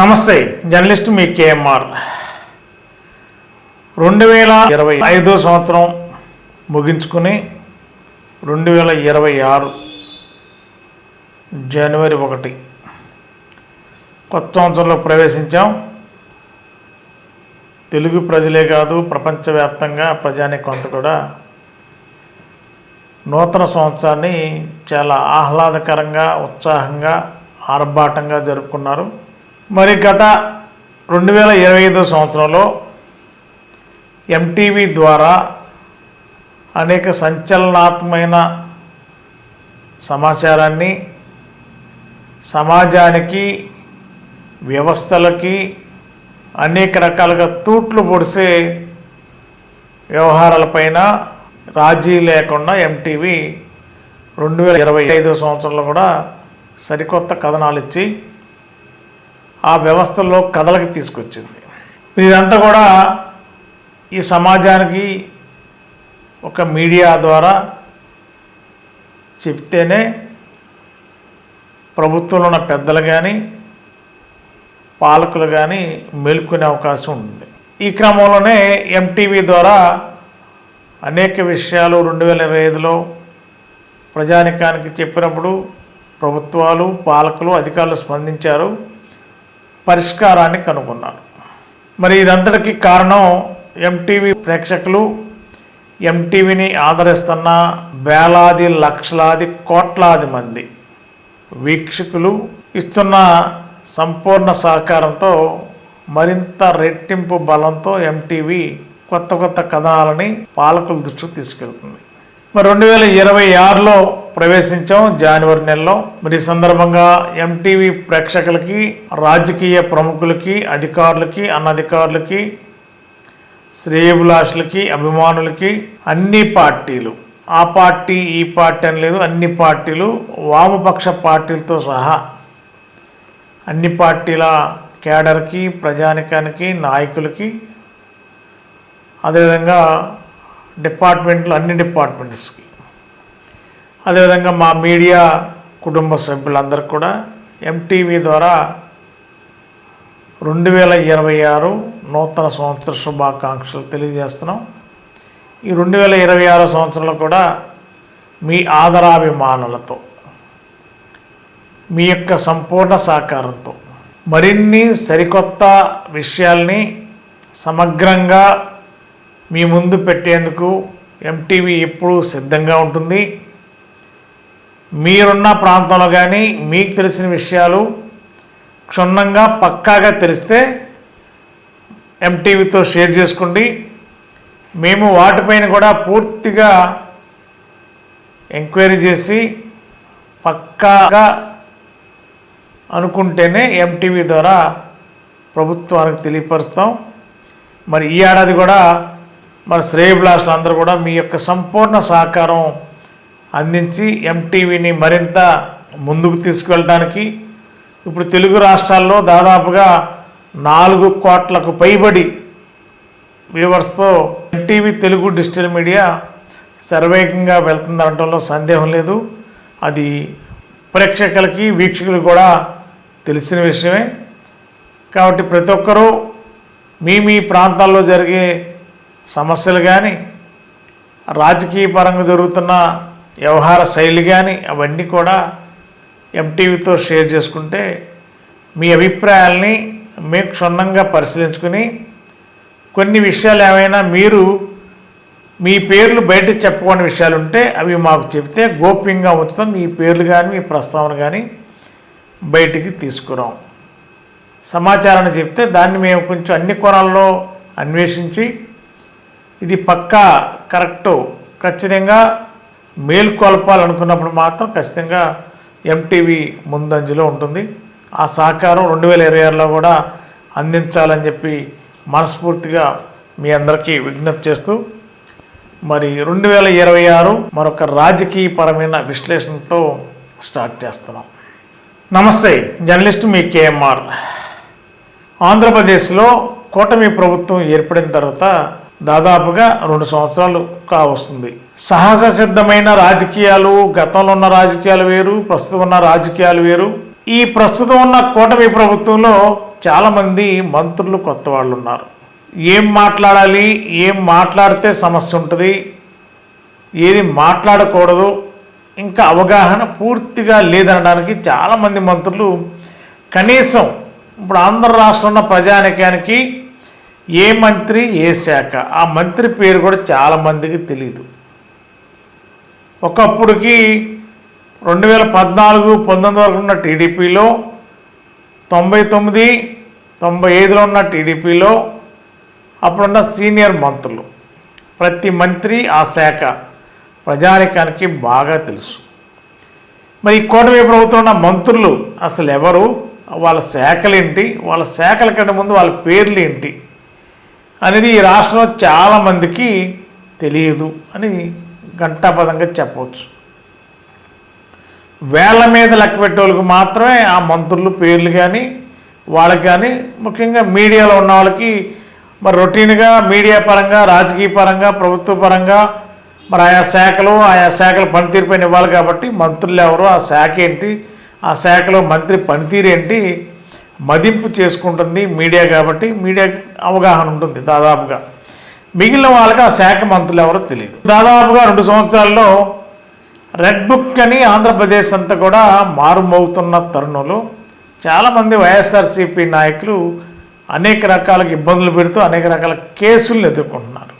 నమస్తే జర్నలిస్ట్ మీ కేఎంఆర్. రెండు వేల ఇరవై ఐదో సంవత్సరం ముగించుకుని రెండు వేల ఇరవై ఆరు జనవరి ఒకటి కొత్త సంవత్సరంలో ప్రవేశించాం. తెలుగు ప్రజలే కాదు ప్రపంచవ్యాప్తంగా ప్రజానికి కొంత కూడా నూతన సంవత్సరాన్ని చాలా ఆహ్లాదకరంగా ఉత్సాహంగా ఆర్భాటంగా జరుపుకున్నారు. మరి గత రెండు వేల ఇరవై ఐదో సంవత్సరంలో ఎంటీవీ ద్వారా అనేక సంచలనాత్మకమైన సమాచారాన్ని సమాజానికి వ్యవస్థలకి అనేక రకాలుగా తూట్లు పొడిసే వ్యవహారాలపైన రాజీ లేకుండా ఎంటీవీ రెండు వేల ఇరవై ఐదో సంవత్సరంలో కూడా సరికొత్త కథనాలు ఇచ్చి ఆ వ్యవస్థలో కథలకి తీసుకొచ్చింది. ఇదంతా కూడా ఈ సమాజానికి ఒక మీడియా ద్వారా చెప్తేనే ప్రభుత్వంలో ఉన్న పెద్దలు కానీ పాలకులు కానీ మేల్కొనే అవకాశం ఉంటుంది ఈ క్రమంలోనే ఎంటీవీ ద్వారా అనేక విషయాలు రెండు వేల ఇరవై ఐదులో ప్రజానికానికి చెప్పినప్పుడు ప్రభుత్వాలు పాలకులు అధికారులు స్పందించారు. పరిష్కారాన్ని కనుగొన్నారు మరి ఇదంతటికి కారణం ఎంటీవీ ప్రేక్షకులు ఎంటీవీని ఆదరిస్తున్న వేలాది లక్షలాది కోట్లాది మంది వీక్షకులు ఇస్తున్న సంపూర్ణ సహకారంతో మరింత రెట్టింపు బలంతో ఎంటీవీ కొత్త కొత్త కథనాలని పాలకుల దృష్టికి తీసుకెళ్తుంది. మరి రెండు వేల ఇరవై ఆరులో ప్రవేశించాం జనవరి నెలలో. మరి ఈ సందర్భంగా ఎంటీవీ ప్రేక్షకులకి రాజకీయ ప్రముఖులకి అధికారులకి అనధికారులకి శ్రేయభిలాషులకి అభిమానులకి అన్ని పార్టీలు ఆ పార్టీ ఈ పార్టీ అని లేదు అన్ని పార్టీలు వామపక్ష పార్టీలతో సహా అన్ని పార్టీల కేడర్కి ప్రజానికానికి నాయకులకి అదేవిధంగా డిపార్ట్మెంట్లు అన్ని డిపార్ట్మెంట్స్కి. అదేవిధంగా మా మీడియా కుటుంబ సభ్యులందరికీ కూడా ఎంటీవీ ద్వారా రెండు వేల ఇరవై ఆరు నూతన సంవత్సర శుభాకాంక్షలు తెలియజేస్తున్నాం. ఈ రెండు వేల ఇరవై ఆరో సంవత్సరంలో కూడా మీ ఆదరాభిమానులతో మీ యొక్క సంపూర్ణ సహకారంతో మరిన్ని సరికొత్త విషయాల్ని సమగ్రంగా మీ ముందు పెట్టేందుకు ఎంటీవీ ఎప్పుడూ సిద్ధంగా ఉంటుంది. మీరున్న ప్రాంతంలో కానీ మీకు తెలిసిన విషయాలు క్షుణ్ణంగా పక్కాగా తెలిస్తే ఎంటీవీతో షేర్ చేసుకోండి. మేము వాటిపైన కూడా పూర్తిగా ఎంక్వైరీ చేసి పక్కాగా అనుకుంటేనే ఎంటీవీ ద్వారా ప్రభుత్వానికి తెలియపరుస్తాం. మరి ఈ ఏడాది కూడా మన శ్రేయభిలాషులు అందరూ కూడా మీ యొక్క సంపూర్ణ సహకారం అందించి ఎంటీవీని మరింత ముందుకు తీసుకువెళ్ళడానికి ఇప్పుడు తెలుగు రాష్ట్రాల్లో దాదాపుగా నాలుగు కోట్లకు పైబడి వ్యూవర్స్తో ఎంటీవీ తెలుగు డిజిటల్ మీడియా సర్వేగంగా వెళ్తుందనడంలో సందేహం లేదు. అది ప్రేక్షకులకి వీక్షకులు కూడా తెలిసిన విషయమే. కాబట్టి ప్రతి ఒక్కరూ మీ మీ ప్రాంతాల్లో జరిగే సమస్యలు కానీ రాజకీయ పరంగా జరుగుతున్న వ్యవహార శైలి కానీ అవన్నీ కూడా ఎంటీవీతో షేర్ చేసుకుంటే మీ అభిప్రాయాల్ని మేము క్షుణ్ణంగా పరిశీలించుకుని కొన్ని విషయాలు ఏమైనా మీరు మీ పేర్లు బయట చెప్పుకోని విషయాలు ఉంటే అవి మాకు చెప్తే గోప్యంగా ఉంచుతాం. మీ పేర్లు కానీ మీ ప్రస్తావన కానీ బయటికి తీసుకురాం. సమాచారాన్ని చెప్తే దాన్ని మేము కొంచెం అన్ని కోణాల్లో అన్వేషించి ఇది పక్కా కరెక్టు. ఖచ్చితంగా మేల్కొల్పాలనుకున్నప్పుడు మాత్రం ఖచ్చితంగా ఎంటీవీ ముందంజలో ఉంటుంది. ఆ సహకారం రెండు వేల ఇరవై ఆరులో కూడా అందించాలని చెప్పి మనస్ఫూర్తిగా మీ అందరికీ విజ్ఞప్తి చేస్తూ మరి రెండు వేల ఇరవై ఆరు మరొక రాజకీయపరమైన విశ్లేషణతో స్టార్ట్ చేస్తున్నాం. నమస్తే జర్నలిస్ట్ మీ కేఎంఆర్ ఆంధ్రప్రదేశ్లో కూటమి ప్రభుత్వం ఏర్పడిన తర్వాత దాదాపుగా రెండు సంవత్సరాలు కావస్తుంది. సహజ సిద్ధమైన రాజకీయాలు గతంలో ఉన్న రాజకీయాలు వేరు ప్రస్తుతం ఉన్న రాజకీయాలు వేరు. ఈ ప్రస్తుతం ఉన్న కూటమి ప్రభుత్వంలో చాలామంది మంత్రులు కొత్త వాళ్ళు ఉన్నారు ఏం మాట్లాడాలి ఏం మాట్లాడితే సమస్య ఉంటుంది ఏది మాట్లాడకూడదు ఇంకా అవగాహన పూర్తిగా లేదనడానికి చాలామంది మంత్రులు కనీసం ఇప్పుడు ఆంధ్ర రాష్ట్రంలో ఉన్న ప్రజానికానికి ఏ మంత్రి ఏ శాఖ? ఆ మంత్రి పేరు కూడా చాలామందికి తెలియదు ఒకప్పుడుకి రెండు వేల పద్నాలుగు పంతొమ్మిది వరకు ఉన్న టీడీపీలో తొంభై తొమ్మిది తొంభై ఐదులో ఉన్న టీడీపీలో అప్పుడున్న సీనియర్ మంత్రులు. ప్రతి మంత్రి ఆ శాఖ ప్రజానికానికి బాగా తెలుసు. మరి ఈ కూటమి ప్రభుత్వం ఉన్న మంత్రులు అసలు ఎవరు? వాళ్ళ శాఖలు ఏంటి వాళ్ళ శాఖల కంటే ముందు వాళ్ళ పేర్లు ఏంటి అనేది ఈ రాష్ట్రంలో చాలామందికి తెలియదు అని ఘంటాపదంగా చెప్పవచ్చు. వేళ్ళ మీద లెక్క పెట్టేవాళ్ళకి మాత్రమే ఆ మంత్రులు పేర్లు కానీ వాళ్ళకి కానీ ముఖ్యంగా మీడియాలో ఉన్న వాళ్ళకి మరి రొటీన్గా మీడియా పరంగా రాజకీయ పరంగా ప్రభుత్వ పరంగా మరి ఆయా శాఖలు ఆయా శాఖల పనితీరుపైన ఇవ్వాలి కాబట్టి మంత్రులు ఎవరు ఆ శాఖ ఏంటి ఆ శాఖలో మంత్రి పనితీరు ఏంటి మదింపు చేసుకుంటుంది మీడియా కాబట్టి మీడియా అవగాహన ఉంటుంది దాదాపుగా. మిగిలిన వాళ్ళకి ఆ శాఖ మంత్రులు ఎవరో తెలియదు. దాదాపుగా రెండు సంవత్సరాల్లో రెడ్ బుక్ అని ఆంధ్రప్రదేశ్ అంతా కూడా మారుమోగుతున్న తరుణంలో చాలామంది వైఎస్ఆర్సీపీ నాయకులు అనేక రకాల ఇబ్బందులు పెడుతూ అనేక రకాల కేసులను ఎదుర్కొంటున్నారు.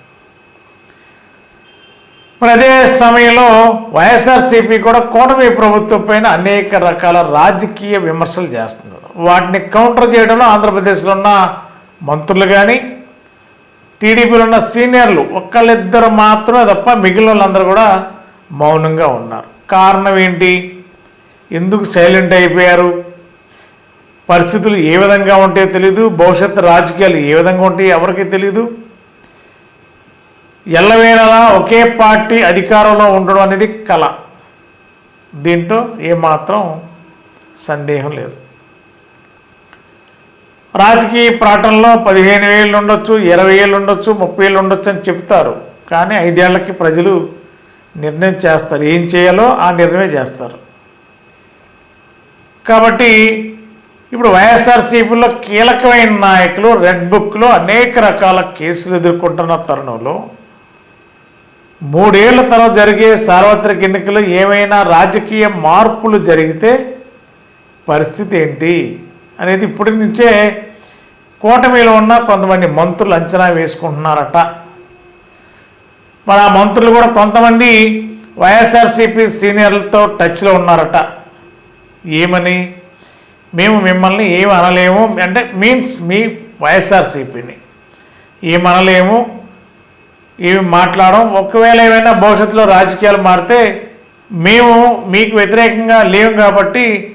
అదే సమయంలో వైఎస్ఆర్సీపీ కూడా కూటమి ప్రభుత్వం పైన అనేక రకాల రాజకీయ విమర్శలు చేస్తున్నారు. వాటిని కౌంటర్ చేయడంలో ఆంధ్రప్రదేశ్లో ఉన్న మంత్రులు కానీ టీడీపీలో ఉన్న సీనియర్లు ఒక్కళ్ళిద్దరు మాత్రమే తప్ప మిగిలిన వాళ్ళందరూ కూడా మౌనంగా ఉన్నారు. కారణం ఏంటి? ఎందుకు సైలెంట్ అయిపోయారు? పరిస్థితులు ఏ విధంగా ఉంటాయో తెలియదు భవిష్యత్తు రాజకీయాలు ఏ విధంగా ఉంటాయో ఎవరికీ తెలియదు ఎల్లవేళలా ఒకే పార్టీ అధికారంలో ఉండడం అనేది కళ దీంట్లో ఏమాత్రం సందేహం లేదు. రాజకీయ ప్రాటంలో పదిహేను వేలు ఉండొచ్చు ఇరవై ఏళ్ళు ఉండొచ్చు ముప్పై ఏళ్ళు ఉండొచ్చు అని చెప్తారు. కానీ ఐదేళ్ళకి ప్రజలు నిర్ణయం చేస్తారు. ఏం చేయాలో ఆ నిర్ణయం చేస్తారు. కాబట్టి ఇప్పుడు వైఎస్ఆర్సీపీలో కీలకమైన నాయకులు రెడ్ బుక్లో అనేక రకాల కేసులు ఎదుర్కొంటున్న తరుణంలో మూడేళ్ళ తర్వాత జరిగే సార్వత్రిక ఎన్నికలు ఏమైనా రాజకీయ మార్పులు జరిగితే పరిస్థితి ఏంటి అనేది ఇప్పటి నుంచే కూటమిలో ఉన్న కొంతమంది మంత్రులు అంచనా వేసుకుంటున్నారట. మరి ఆ మంత్రులు కూడా కొంతమంది వైఎస్ఆర్సీపీ సీనియర్లతో టచ్లో ఉన్నారట. ఏమని? మేము మిమ్మల్ని ఏమి అనలేము. అంటే మీన్స్ మీ వైఎస్ఆర్సీపీని. ఏమి అనలేము. ఏమి మాట్లాడడం ఒకవేళ ఏమైనా భవిష్యత్తులో రాజకీయాలు మారితే మేము మీకు వ్యతిరేకంగా లేవు కాబట్టి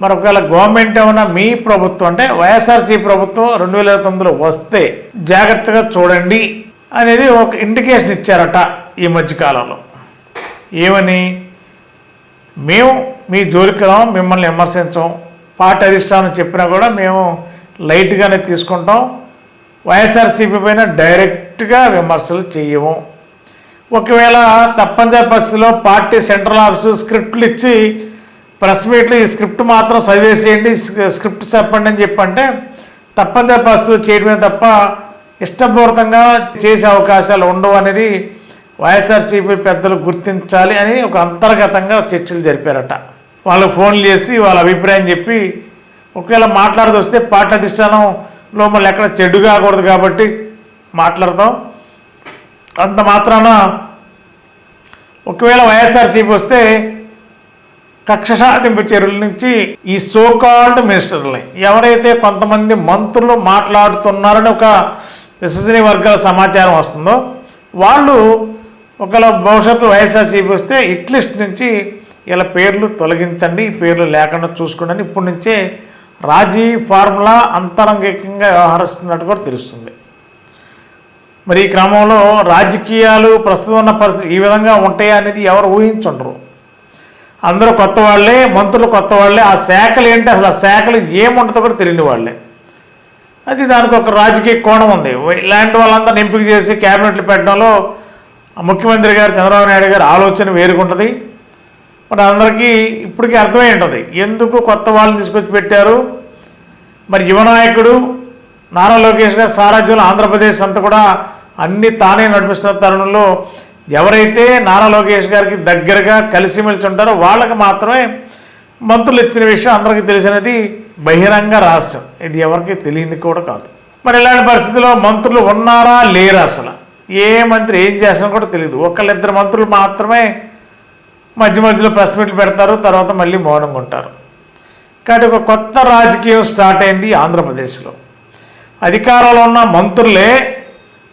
మరి ఒకవేళ గవర్నమెంట్ ఏమైనా మీ ప్రభుత్వం అంటే వైఎస్ఆర్సీ ప్రభుత్వం రెండు వేల తొమ్మిదిలో వస్తే జాగ్రత్తగా చూడండి అనేది ఒక ఇండికేషన్ ఇచ్చారట ఈ మధ్యకాలంలో ఏమని? మేము మీ జోలికి రాం మిమ్మల్ని విమర్శించం. పార్టీ అధిష్టానం చెప్పినా కూడా మేము లైట్గానే తీసుకుంటాం. వైఎస్ఆర్సీపీ పైన డైరెక్ట్గా విమర్శలు చేయము. ఒకవేళ తప్పనిసరి పరిస్థితిలో పార్టీ సెంట్రల్ ఆఫీసు స్క్రిప్ట్లు ఇచ్చి ప్రెస్ మీట్లో ఈ స్క్రిప్ట్ మాత్రం చదివేసేయండి స్క్రిప్ట్ చెప్పండి అని చెప్పంటే తప్పనిసరి పరిస్థితులు చేయడమే తప్ప ఇష్టపూర్వకంగా చేసే అవకాశాలు ఉండవు అనేది వైఎస్ఆర్సీపీ పెద్దలు గుర్తించాలి అని ఒక అంతర్గతంగా చర్చలు జరిపారట. వాళ్ళు ఫోన్లు చేసి వాళ్ళ అభిప్రాయం చెప్పి ఒకవేళ మాట్లాడదు వస్తే పార్టీ అధిష్టానంలో మళ్ళీ ఎక్కడ చెడు కాకూడదు కాబట్టి మాట్లాడతాం. అంత మాత్రాన ఒకవేళ వైఎస్ఆర్సీపీ వస్తే కక్ష సాధింపు చర్యల నుంచి ఈ సోకాల్డ్ మినిస్టర్లని ఎవరైతే కొంతమంది మంత్రులు మాట్లాడుతున్నారని ఒక విశ్వసనీయ వర్గాల సమాచారం వస్తుందో వాళ్ళు ఒకవేళ భవిష్యత్తు వైఎస్ఆర్సీపీ వస్తే ఇట్లిస్ట్ నుంచి ఇలా పేర్లు తొలగించండి ఈ పేర్లు లేకుండా చూసుకోండి ఇప్పటి నుంచే రాజీ ఫార్ములా అంతరంగికంగా వ్యవహరిస్తున్నట్టు కూడా తెలుస్తుంది. మరి ఈ క్రమంలో రాజకీయాలు ప్రస్తుతం ఉన్న పరిస్థితి ఈ విధంగా ఉంటాయా అనేది ఎవరు ఊహించుండరు. అందరూ కొత్త వాళ్ళే మంత్రులు కొత్త వాళ్ళే ఆ శాఖలు ఏంటి అసలు? ఆ శాఖలు ఏముంటుందో కూడా తెలియని వాళ్ళే. అది దానికి ఒక రాజకీయ కోణం ఉంది. ఇలాంటి వాళ్ళందరిని ఎంపిక చేసి క్యాబినెట్లు పెట్టడంలో ముఖ్యమంత్రి గారు చంద్రబాబు నాయుడు గారు ఆలోచన వేరుకుంటుంది. మరి అందరికీ ఇప్పటికీ అర్థమై ఉంటుంది. ఎందుకు కొత్త వాళ్ళని తీసుకొచ్చి పెట్టారు? మరి యువనాయకుడు నారా లోకేష్ గారి సారాజ్యంలో ఆంధ్రప్రదేశ్ అంతా కూడా అన్ని తానే నడిపిస్తున్న తరుణంలో ఎవరైతే నారా లోకేష్ గారికి దగ్గరగా కలిసిమెలిసి ఉంటారో వాళ్ళకి మాత్రమే మంత్రులు ఎత్తిన విషయం అందరికీ తెలిసినది బహిరంగ రహస్యం. ఇది ఎవరికి తెలియంది కూడా కాదు. మరి ఇలాంటి పరిస్థితిలో మంత్రులు ఉన్నారా లేరా అసలు? ఏ మంత్రి ఏం చేస్తున్నా కూడా తెలియదు. ఒకళ్ళిద్దరు మంత్రులు మాత్రమే మధ్య మధ్యలో ప్రెస్ మీట్లు పెడతారు తర్వాత మళ్ళీ మౌనంగా ఉంటారు. కాబట్టి ఒక కొత్త రాజకీయం స్టార్ట్ అయింది ఆంధ్రప్రదేశ్లో. అధికారంలో ఉన్న మంత్రులే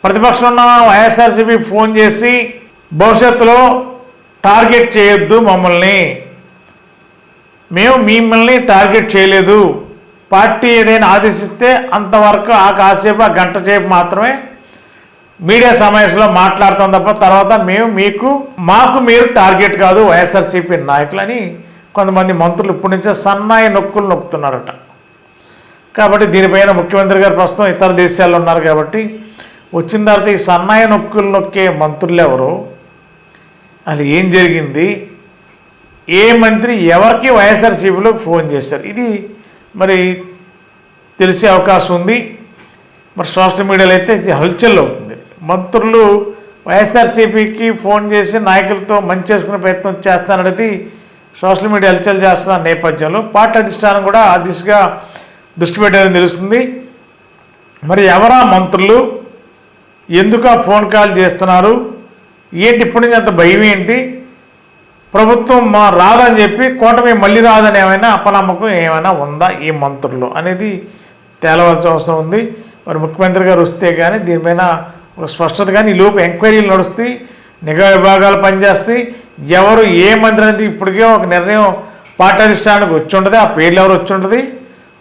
ప్రతిపక్షంలో ఉన్న వైఎస్ఆర్సీపీ ఫోన్ చేసి భవిష్యత్తులో టార్గెట్ చేయొద్దు మమ్మల్ని. మేము మిమ్మల్ని టార్గెట్ చేయలేదు. పార్టీ ఏదైనా ఆదేశిస్తే అంతవరకు ఆ కాసేపు ఆ గంట సేపు మాత్రమే మీడియా సమావేశంలో మాట్లాడతాం తప్ప తర్వాత మేము మీకు మాకు మీరు టార్గెట్ కాదు వైఎస్ఆర్సీపీ నాయకులని కొంతమంది మంత్రులు ఇప్పటి నుంచే సన్నాయి నొక్కులు నొక్కుతున్నారట. కాబట్టి దీనిపైన ముఖ్యమంత్రి గారు ప్రస్తుతం ఇతర దేశాల్లో ఉన్నారు కాబట్టి వచ్చిన తర్వాత ఈ సన్నాయి నొక్కులు నొక్కే మంత్రులు ఎవరు? అసలు ఏం జరిగింది? ఏ మంత్రి ఎవరికి వైఎస్ఆర్సీపీలో ఫోన్ చేశారు? ఇది మరి తెలిసే అవకాశం ఉంది. మరి సోషల్ మీడియాలో అయితే హల్చల్ అవుతుంది. మంత్రులు వైఎస్ఆర్సీపీకి ఫోన్ చేసి నాయకులతో మంచి చేసుకునే ప్రయత్నం చేస్తాననేది సోషల్ మీడియా హల్చల్ చేస్తున్న నేపథ్యంలో పార్టీ అధిష్టానం కూడా ఆ దిశగా దృష్టి పెట్టారని తెలుస్తుంది. మరి ఎవరా మంత్రులు? ఎందుకు ఆ ఫోన్ కాల్ చేస్తున్నారు? ఏంటి ఇప్పటి నుంచి అంత భయం ఏంటి? ప్రభుత్వం మా రాదని చెప్పి కూటమి మళ్ళీ రాదని ఏమైనా అపనమ్మకం ఏమైనా ఉందా ఈ మంత్రులు అనేది తేలవలసిన అవసరం ఉంది. మరి ముఖ్యమంత్రి గారు వస్తే కానీ దీనిపైన ఒక స్పష్టత కానీ ఈ లోపు ఎంక్వైరీలు నడుస్తాయి నిఘా విభాగాలు పనిచేస్తాయి. ఎవరు ఏ మంత్రి అనేది ఇప్పటికే ఒక నిర్ణయం పాఠాధిష్టానికి వచ్చి ఉంటుంది ఆ పేర్లు ఎవరు వచ్చి ఉంటుంది.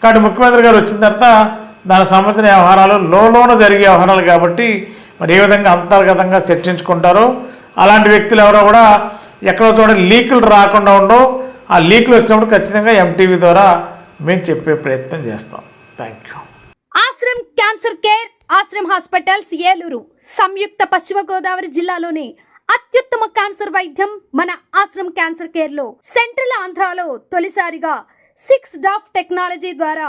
కాబట్టి ముఖ్యమంత్రి గారు వచ్చిన తర్వాత దానికి సంబంధించిన వ్యవహారాలు లోన జరిగే వ్యవహారాలు కాబట్టి మరి ఏ విధంగా అంతర్గతంగా చర్చించుకుంటారో అలాంటి వ్యక్తులు ఎవరో కూడా ఎక్కడో చోట లీకులు రాకుండా ఉండవు. ఆ లీకులు వచ్చినప్పుడు ఖచ్చితంగా ఎంటీవీ ద్వారా మేము చెప్పే ప్రయత్నం చేస్తాం. Thank you Ashram cancer care Ashram hospitals Eluru సంయుక్త పశ్చిమ గోదావరి జిల్లాలోని అత్యుత్తమ క్యాన్సర్ వైద్యం మన ఆశ్రమ్ క్యాన్సర్ కేర్లో సెంట్రల్ ఆంధ్రాలో తొలిసారిగా సిక్స్ డాఫ్ టెక్నాలజీ ద్వారా